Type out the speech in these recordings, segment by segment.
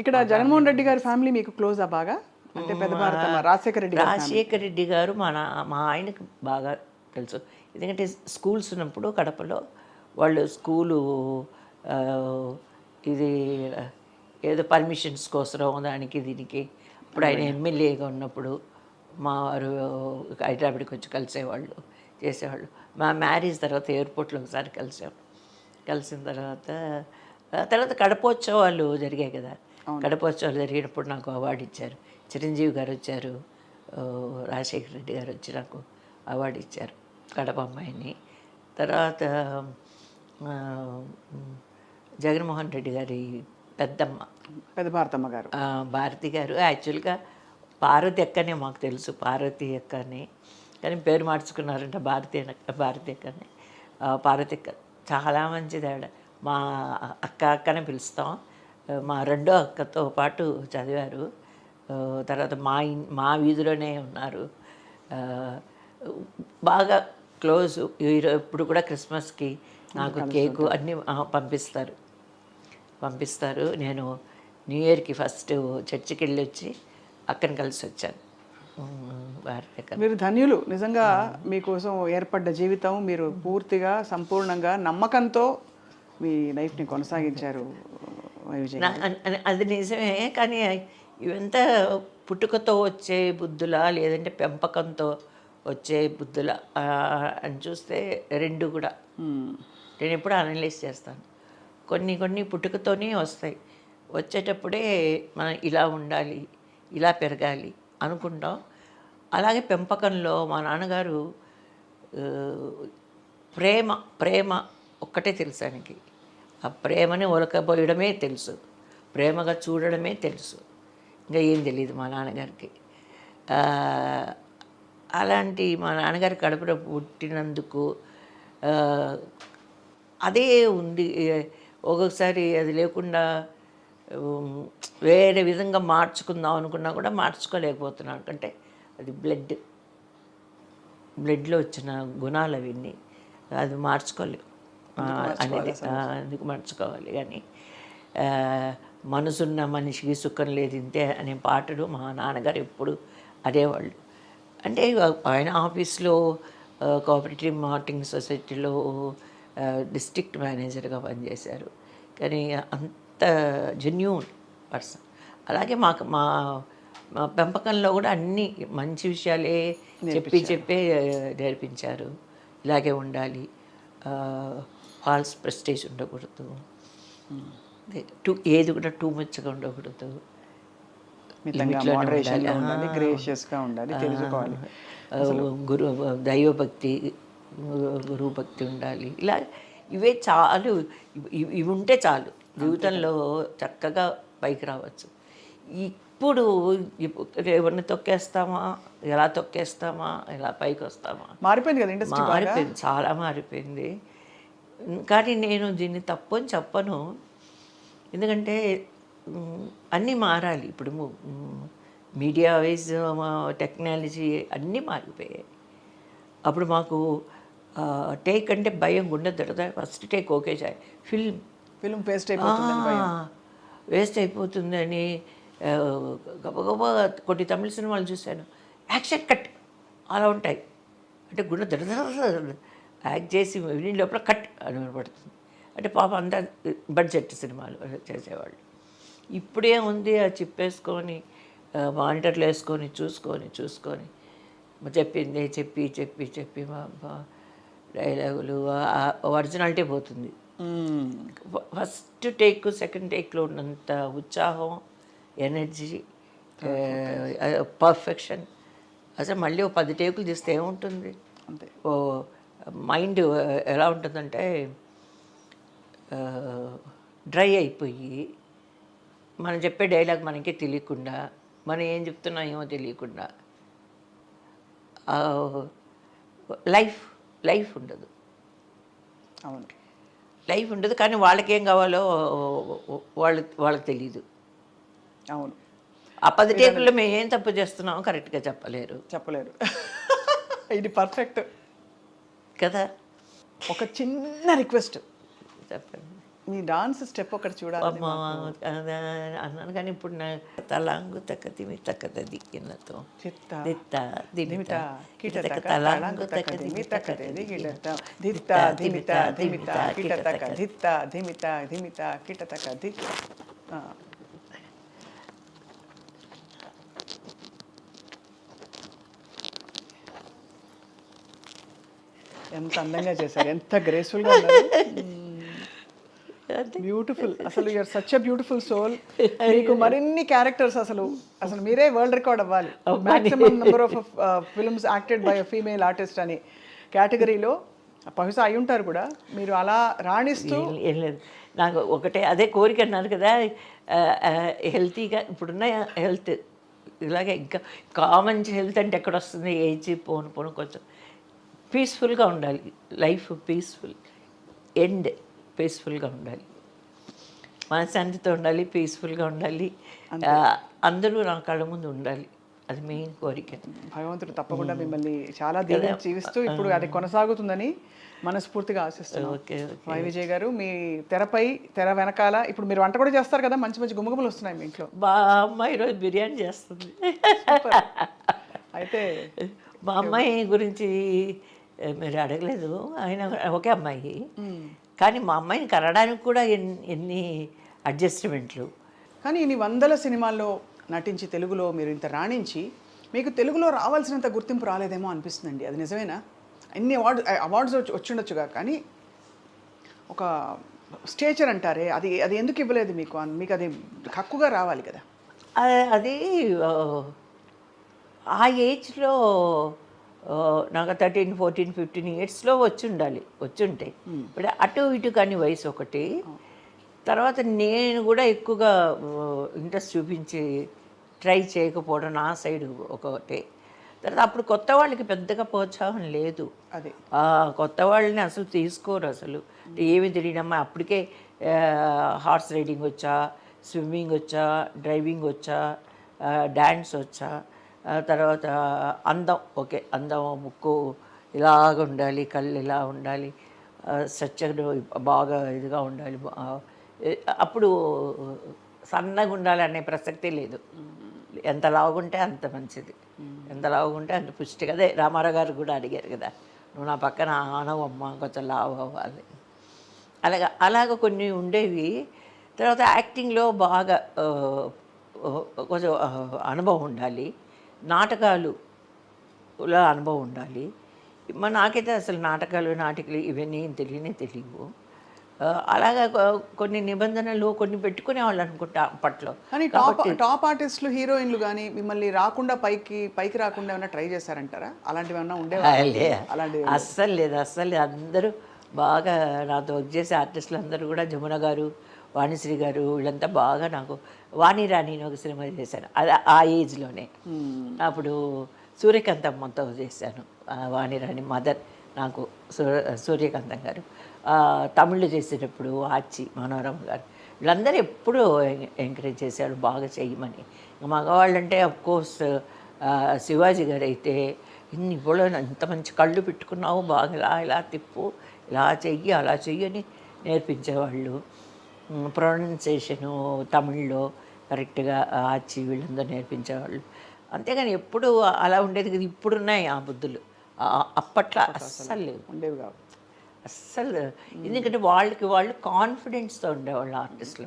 ఇక్కడ జగన్మోహన్ రెడ్డి గారి ఫ్యామిలీ మీకు క్లోజ్ ఆ బాగా? అంటే పెద్ద భారతమ్మ రాజశేఖర రెడ్డి. రాజశేఖర రెడ్డి గారు మా నా మా ఆయనకు బాగా తెలుసు. ఎందుకంటే స్కూల్స్ ఉన్నప్పుడు కడపలో వాళ్ళు స్కూలు ఇది ఏదో పర్మిషన్స్ కోసం దానికి దీనికి. ఇప్పుడు ఆయన ఎమ్మెల్యేగా ఉన్నప్పుడు మా వారు హైదరాబాద్కి వచ్చి కలిసేవాళ్ళు చేసేవాళ్ళు. మా మ్యారేజ్ తర్వాత ఎయిర్పోర్ట్లో ఒకసారి కలిసాం. కలిసిన తర్వాత తర్వాత కడపోత్సవాలు జరిగాయి కదా. కడపోత్సవాలు జరిగినప్పుడు నాకు అవార్డు ఇచ్చారు. చిరంజీవి గారు వచ్చారు. రాజశేఖర రెడ్డి గారు వచ్చి నాకు అవార్డు ఇచ్చారు. కడప అమ్మాయిని. తర్వాత జగన్మోహన్ రెడ్డి గారి పెద్దమ్మ. పెద్ద భారతమ్మ గారు. భారతి గారు. యాక్చువల్గా పార్వతి అక్కనే మాకు తెలుసు. పార్వతి అక్కని. కానీ పేరు మార్చుకున్నారంట భారతి భారతి అక్కని. ఆ, పార్వతి అక్క చాలా మంచిది ఆవిడ. మా అక్క అక్కనే పిలుస్తాం. మా రెండో అక్కతో పాటు చదివారు. తర్వాత మా మా వీధిలోనే ఉన్నారు. బాగా క్లోజ్ ఇప్పుడు కూడా క్రిస్మస్కి నాకు కేకు అన్నీ పంపిస్తారు. పంపిస్తారు. నేను న్యూ ఇయర్కి ఫస్ట్ చర్చికి వెళ్ళి వచ్చి అక్కని కలిసి వచ్చాను మీరు ధన్యులు. నిజంగా మీకోసం ఏర్పడ్డ జీవితం మీరు పూర్తిగా సంపూర్ణంగా నమ్మకంతో మీ లైఫ్ని కొనసాగించారు. అది నిజమే కానీ ఇవంతా పుట్టుకతో వచ్చే బుద్ధులా లేదంటే పెంపకంతో వచ్చే బుద్ధులా అని చూస్తే రెండు కూడా. నేను ఎప్పుడు అనలైజ్ చేస్తాను. కొన్ని కొన్ని పుట్టుకతోనే వస్తాయి. వచ్చేటప్పుడే మనం ఇలా ఉండాలి ఇలా పెరగాలి అనుకుంటాం. అలాగే పెంపకంలో మా నాన్నగారు ప్రేమ ప్రేమ ఒక్కటే తెలుసు ఆయనకి ఆ ప్రేమని ఒలకపోయడమే తెలుసు. ప్రేమగా చూడడమే తెలుసు. ఇంకా ఏం తెలియదు మా నాన్నగారికి. అలాంటి మా నాన్నగారి కడుపులో పుట్టినందుకు అదే ఉంది. ఒక్కొక్కసారి అది లేకుండా వేరే విధంగా మార్చుకుందాం అనుకున్నా కూడా మార్చుకోలేకపోతున్నాను అంటే అది బ్లడ్ బ్లడ్లో వచ్చిన గుణాలు అవన్నీ అది మార్చుకోలేవు అనేది అందుకు మార్చుకోవాలి కానీ మనసున్న మనిషికి సుఖం లేదు ఇంతే అనే పాటలు మా నాన్నగారు ఎప్పుడు అదేవాళ్ళు అంటే ఆయన ఆఫీస్లో కోఆపరేటివ్ మార్కెటింగ్ సొసైటీలో డిస్ట్రిక్ట్ మేనేజర్గా పనిచేశారు. కానీ అంత జెన్యూన్ పర్సన్. అలాగే మాకు మా మా పెంపకంలో కూడా అన్ని మంచి విషయాలే చెప్పి చెప్పే నేర్పించారు. ఇలాగే ఉండాలి. ఫాల్స్ ప్రెస్టేజ్ ఉండకూడదు. అదే, టూ ఏది కూడా టూ మచ్గా ఉండకూడదు. తెలుసుకోవాలి. గురు దైవభక్తి గురువు భక్తి ఉండాలి. ఇలా ఇవే చాలు. ఇవి- ఉంటే చాలు. జీవితంలో చక్కగా పైకి రావచ్చు. ఇప్పుడు ఇప్పు- ఎవరిని తొక్కేస్తామా? ఎలా తొక్కేస్తామా? ఎలా పైకి వస్తామా మారిపోయింది కదా మారిపోయింది చాలా మారిపోయింది. కానీ నేను దీన్ని తప్పు అని చెప్పను. ఎందుకంటే అన్నీ మారాలి. ఇప్పుడు మీడియా వైజ్ టెక్నాలజీ అన్నీ మారిపోయాయి. అప్పుడు మాకు టేక్ అంటే భయం గుండె దడదా ఫస్ట్ టేక్ ఓకే చాయ్. ఫిల్మ్. ఫిల్మ్ పేస్ట్ అయిపోతుంది వేస్ట్ అయిపోతుందని గబగబా కొన్ని తమిళ సినిమాలు చూశాను. Action cut. అలా ఉంటాయి. అంటే గుండె దడ యాక్ట్ చేసి విని లోపల కట్ అని వినపడుతుంది అంటే పాప అంతా బడ్జెట్ సినిమాలు చేసేవాళ్ళు. ఇప్పుడే ఉంది ఆ చిప్ వేసుకొని మానిటర్లు వేసుకొని చూసుకొని చూసుకొని. చెప్పింది చెప్పి చెప్పి చెప్పి మా డైలాగులు ఒరిజినాలిటీ పోతుంది. ఫస్ట్ టేక్ సెకండ్ టేక్లో ఉన్నంత ఉత్సాహం ఎనర్జీ పర్ఫెక్షన్. అసలు మళ్ళీ ఓ పది టేకులు తీస్తే ఏముంటుంది? అంతే. ఓ మైండ్ ఎలా ఉంటుందంటే డ్రై అయిపోయి మనం చెప్పే డైలాగ్ మనకే తెలియకుండా మనం ఏం చెప్తున్నాం ఏమో తెలియకుండా లైఫ్ లైఫ్ ఉండదు. అవును. లైఫ్ ఉండదు కానీ వాళ్ళకి ఏం కావాలో వాళ్ళు వాళ్ళకి తెలియదు అవును. ఆ పది టేకుల్లో మేము ఏం తప్పు చేస్తున్నామో కరెక్ట్గా చెప్పలేరు. చెప్పలేరు. ఇది పర్ఫెక్ట్. కదా? ఒక చిన్న రిక్వెస్ట్. చెప్పండి. మీ డాన్స్ స్టెప్ ఒకటి చూడాలి అన్నాను కానీ ఇప్పుడు నా తలాంగు తక్క తిమి తక్క చిత్త. దిత్త దిమిత కిటతక తలాంగు దిత్త దిమిత దిమిత కిటతక దిత్త దిమిత దిమిత కిటతక దిత్త. ఎంత అందంగా చేశారు. ఎంత గ్రేస్ఫుల్గా ఉన్నారు. బ్యూటిఫుల్ అసలు you're such a beautiful soul మీకు మరిన్ని క్యారెక్టర్స్ అసలు అసలు మీరే వరల్డ్ రికార్డ్ అవ్వాలి. Maximum number of films acted by female artist అని కేటగిరీలో బహుశా అయి ఉంటారు కూడా మీరు అలా రాణిస్తూ లేదు. నాకు ఒకటే అదే కోరిక అన్నారు కదా హెల్తీగా ఇప్పుడున్న హెల్త్ ఇలాగే ఇంకా కామన్ హెల్త్ అంటే ఎక్కడ వస్తుంది ఏజ్ పోను పోను కొంచెం పీస్ఫుల్గా ఉండాలి. Life peaceful. ఎండ్ పీస్ఫుల్గా ఉండాలి. మనశాంతితో ఉండాలి పీస్ఫుల్గా ఉండాలి. అందరూ నా కళ్ళ ముందు ఉండాలి. అది మెయిన్ కోరిక. భగవంతుడు తప్పకుండా మిమ్మల్ని చాలా దీవెన జీవిస్తూ ఇప్పుడు అది కొనసాగుతుందని మనస్ఫూర్తిగా ఆశిస్తున్నాను వై విజయ్ గారు మీ తెరపై తెర వెనకాల ఇప్పుడు మీరు వంట కూడా చేస్తారు కదా? మంచి మంచి గుమగుమలు వస్తున్నాయి మీ ఇంట్లో. మా అమ్మ ఈరోజు బిర్యానీ చేస్తుంది. అయితే మా అమ్మాయి గురించి మీరు అడగలేదు. ఆయన ఒకే అమ్మాయి. కానీ మా అమ్మాయిని కనడానికి కూడా ఎన్ని ఎన్ని అడ్జస్ట్మెంట్లు. కానీ ఇన్ని వందల సినిమాల్లో నటించి తెలుగులో మీరు ఇంత రాణించి మీకు తెలుగులో రావాల్సినంత గుర్తింపు రాలేదేమో అనిపిస్తుందండి. అది నిజమేనా? ఎన్ని అవార్డు అవార్డ్స్ వచ్చి వచ్చిండొచ్చుగా. కానీ ఒక స్టేచర్ అంటారే అది అది ఎందుకు ఇవ్వలేదు మీకు? మీకు అది హక్కుగా రావాలి కదా. అది ఆ, ఏజ్లో నాకు థర్టీన్ ఫోర్టీన్ ఫిఫ్టీన్ ఇయర్స్లో వచ్చి ఉండాలి వచ్చి ఉంటాయి ఇప్పుడు అటు ఇటు కానీ వయసు ఒకటి. తర్వాత నేను కూడా ఎక్కువగా ఇంట్రెస్ట్ చూపించి ట్రై చేయకపోవడం నా సైడ్ ఒకటి. తర్వాత అప్పుడు కొత్త వాళ్ళకి పెద్దగా ప్రోత్సాహం లేదు. అది. కొత్త వాళ్ళని అసలు తీసుకోరు అసలు. ఏమి తెలియడమ్మా అప్పటికే హార్స్ రైడింగ్ వచ్చా స్విమ్మింగ్ వచ్చా డ్రైవింగ్ వచ్చా డ్యాన్స్ వచ్చా. తర్వాత అందం ఓకే అందం ముక్కు ఇలాగ ఉండాలి కళ్ళు ఇలా ఉండాలి స్ట్రక్చర్ బాగా ఇదిగా ఉండాలి అప్పుడు సన్నగా ఉండాలి అనే ప్రసక్తి లేదు. ఎంత లావుగుంటే అంత మంచిది. ఎంత లావుగుంటే అంత పుష్టి. అదే రామారావు గారు కూడా అడిగారు కదా నువ్వు నా పక్కన ఆనవమ్మ కొంచెం లావు అవ్వాలి. అలాగా అలాగ కొన్ని ఉండేవి. తర్వాత యాక్టింగ్లో బాగా కొంచెం అనుభవం ఉండాలి. నాటకాలు లో అనుభవం ఉండాలి. మా నాకైతే అసలు నాటకాలు నాటికలు ఇవన్నీ తెలియనే తెలియవు. అలాగా కొన్ని నిబంధనలు కొన్ని పెట్టుకునే వాళ్ళు అనుకుంటా అప్పట్లో. కానీ టాప్ టాప్ ఆర్టిస్టులు హీరోయిన్లు కానీ మిమ్మల్ని రాకుండా పైకి పైకి రాకుండా ఏమైనా ట్రై చేశారంటారా? అలాంటివి ఏమన్నా ఉండేవా? లే అలాంటివి అస్సలు లేదు అస్సలు లేదు. అందరూ బాగా నాతో వర్క్ చేసే ఆర్టిస్టులు అందరూ కూడా జమున గారు వాణిశ్రీ గారు వీళ్ళంతా బాగా నాకు వాణి రాణి అని ఒక సినిమా చేశాను. అది ఆ ఏజ్లోనే. అప్పుడు సూర్యకాంతమ్మతో చేశాను. వాణి రాణి మదర్ నాకు సూర్యకాంతం గారు. తమిళ్ళో చేసేటప్పుడు ఆచి మనోరమ గారు. వీళ్ళందరూ ఎప్పుడూ ఎంకరేజ్ చేశారు బాగా చేయమని. మగవాళ్ళు అంటే కోర్స్ శివాజీ గారు అయితే ఇన్ని ఇప్పుడు ఇంత మంచి కళ్ళు పెట్టుకున్నావు బాగా ఇలా ఇలా తిప్పు ఇలా చెయ్యి అలా చెయ్యి అని నేర్పించేవాళ్ళు. ప్రొనౌన్సియేషను తమిళ్ళో కరెక్ట్గా ఆచి వీళ్ళందరూ నేర్పించేవాళ్ళు. అంతేగాని ఎప్పుడు అలా ఉండేది కదా. ఇప్పుడున్నాయి ఆ బుద్ధులు. అప్పట్లో అస్సలు లేవు. ఉండేవి కావు. అస్సలు ఎందుకంటే వాళ్ళకి వాళ్ళు కాన్ఫిడెన్స్తో ఉండేవాళ్ళు ఆర్టిస్టులు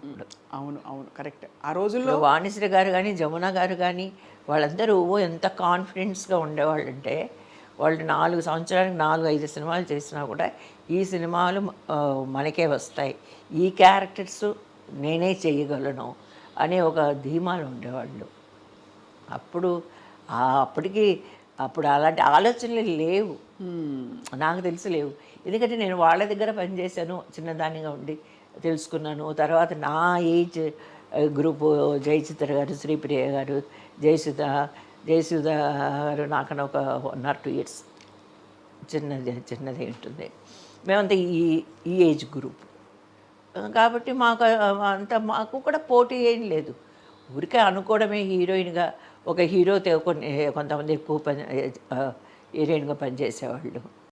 అవును అవును. కరెక్ట్. ఆ రోజుల్లో వాణిశ్రీ గారు కానీ జమున గారు కానీ వాళ్ళందరూ ఎంత కాన్ఫిడెన్స్గా ఉండేవాళ్ళు అంటే వాళ్ళు నాలుగు సంవత్సరానికి నాలుగు ఐదు సినిమాలు చేసినా కూడా ఈ సినిమాలు మనకే వస్తాయి. ఈ క్యారెక్టర్స్ నేనే చేయగలను అనే ఒక ధీమాలు ఉండేవాళ్ళు. అప్పుడు అప్పటికి అప్పుడు అలాంటి ఆలోచనలు లేవు. నాకు తెలిసి లేవు. ఎందుకంటే నేను వాళ్ళ దగ్గర పనిచేశాను చిన్నదానిగా ఉండి తెలుసుకున్నాను. తర్వాత నా ఏజ్ గ్రూపు జయచిత్ర గారు శ్రీప్రియ గారు జయసుధ జయసుధ గారు నాకన్నా ఒక వన్ ఆర్ టూ ఇయర్స్. చిన్నది చిన్నది ఉంటుంది. మేమంతా ఈ ఈ ఏజ్ గ్రూప్. కాబట్టి మాకు అంత మాకు కూడా పోటీ ఏం లేదు. ఊరికే అనుకోవడమే హీరోయిన్గా ఒక హీరో కొన్ని కొంతమంది ఎక్కువ పని హీరోయిన్గా పనిచేసేవాళ్ళు.